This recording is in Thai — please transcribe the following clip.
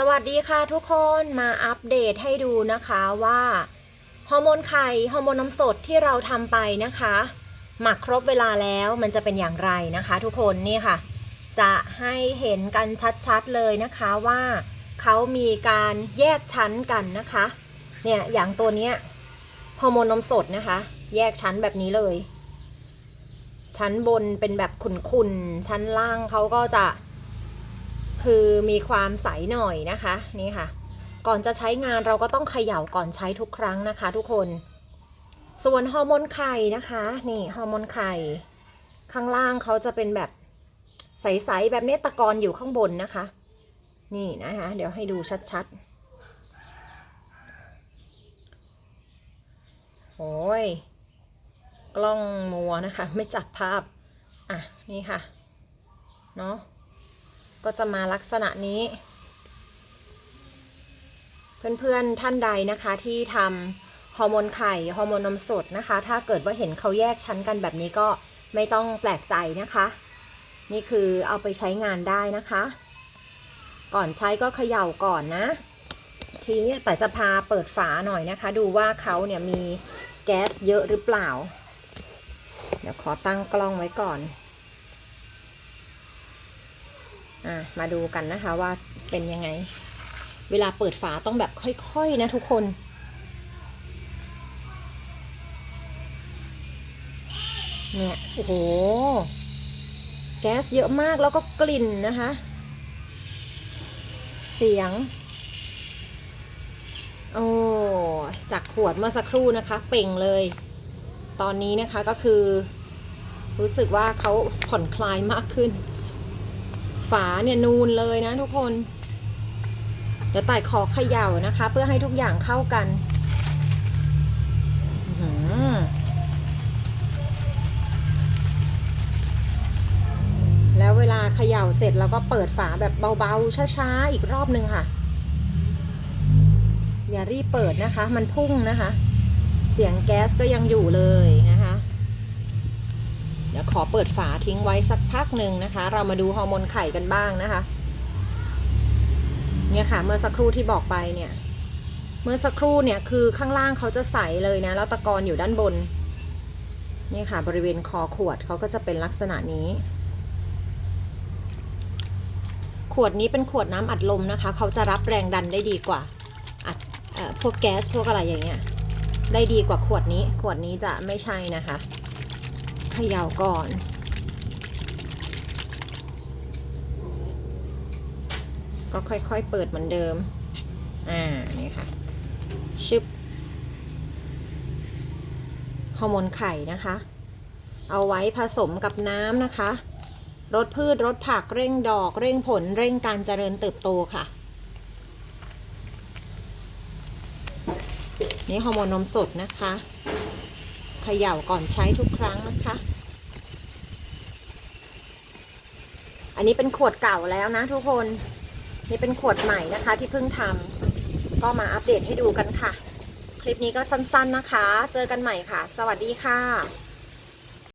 สวัสดีค่ะทุกคนมาอัปเดตให้ดูนะคะว่าฮอร์โมนไข่ฮอร์โมนน้ำสดที่เราทำไปนะคะ หมักครบเวลาแล้วมันจะเป็นอย่างไรนะคะ ทุกคนนี่ค่ะ จะให้เห็นกันชัดๆเลยนะคะว่าเขามีการแยกชั้นกันนะคะ เนี่ยอย่างตัวเนี้ยฮอร์โมนนมสดนะคะ แยกชั้นแบบนี้เลย ชั้นบนเป็นแบบขุ่นๆชั้นล่างเขาก็จะ คือมีความใสหน่อยนะคะนี่ค่ะ ก่อนจะใช้งานเราก็ต้องเขย่าก่อนใช้ทุกครั้งนะคะ ทุกคน ส่วนฮอร์โมนไข่นะคะ นี่ฮอร์โมนไข่ ข้างล่างเขาจะเป็นแบบใสๆแบบนี้ตะกอนอยู่ข้างบนนะคะ นี่นะคะ เดี๋ยวให้ดูชัดๆโอ้ยกล้องมัวนะคะ ไม่จับภาพ อะ นี่ค่ะ เนาะ ก็จะมาลักษณะนี้ เพื่อนๆท่านใดนะคะที่ทำฮอร์โมนไข่ฮอร์โมนนมสดนะคะ ถ้าเกิดว่าเห็นเขาแยกชั้นกันแบบนี้ก็ไม่ต้องแปลกใจนะคะ นี่คือเอาไปใช้งานได้นะคะ ก่อนใช้ก็เขย่าก่อนนะ ทีนี้แต่จะพาเปิดฝาหน่อยนะคะ ดูว่าเขาเนี่ยมีแก๊สเยอะหรือเปล่า เดี๋ยวขอตั้งกล้องไว้ก่อน อะมาดูกันนะคะว่าเป็นยังไง เวลาเปิดฝาต้องแบบค่อยๆนะทุกคนเนี่ยโอ้โห แก๊สเยอะมากแล้วก็กลิ่นนะคะ เสียง โอ้ จากขวดเมื่อสักครู่นะคะ เป่งเลย ตอนนี้นะคะก็คือ รู้สึกว่าเขาผ่อนคลายมากขึ้น ฝาเนี่ยนูนเลยนะทุกคน เดี๋ยวไต่ขอเขย่านะคะ เพื่อให้ทุกอย่างเข้ากันแล้วเวลาเขย่าเสร็จเราก็เปิดฝาแบบเบาๆช้าๆอีกรอบนึงค่ะ อย่ารีบเปิดนะคะ มันพุ่งนะคะ เสียงแก๊สก็ยังอยู่เลยนะ เดี๋ยวขอเปิดฝาทิ้งไว้สักพักหนึ่งนะคะ เรามาดูฮอร์โมนไข่กันบ้างนะคะ เนี่ยค่ะเมื่อสักครู่ที่บอกไปเนี่ย เมื่อสักครู่เนี่ยคือข้างล่างเขาจะใสเลยนะ แล้วตะกอนอยู่ด้านบน นี่ค่ะ บริเวณคอขวดเขาก็จะเป็นลักษณะนี้ ขวดนี้เป็นขวดน้ำอัดลมนะคะ เขาจะรับแรงดันได้ดีกว่าอัดพวกแก๊สพวกอะไรอย่างเงี้ย ได้ดีกว่าขวดนี้ ขวดนี้จะไม่ใช่นะคะ ขย่าก่อน ก็ค่อยๆเปิดเหมือนเดิม อ่า นี่ค่ะ ชึบฮอร์โมนไข่นะคะ เอาไว้ผสมกับน้ำนะคะรดพืชรดผักเร่งดอกเร่งผลเร่งการเจริญเติบโตค่ะ นี่ฮอร์โมนนมสดนะคะ ขย่าก่อนใช้ทุกครั้งนะคะ อันนี้เป็นขวดเก่าแล้วนะทุกคน นี่เป็นขวดใหม่นะคะที่เพิ่งทำก็มาอัปเดตให้ดูกันค่ะ คลิปนี้ก็สั้นๆนะคะ เจอกันใหม่ค่ะ สวัสดีค่ะ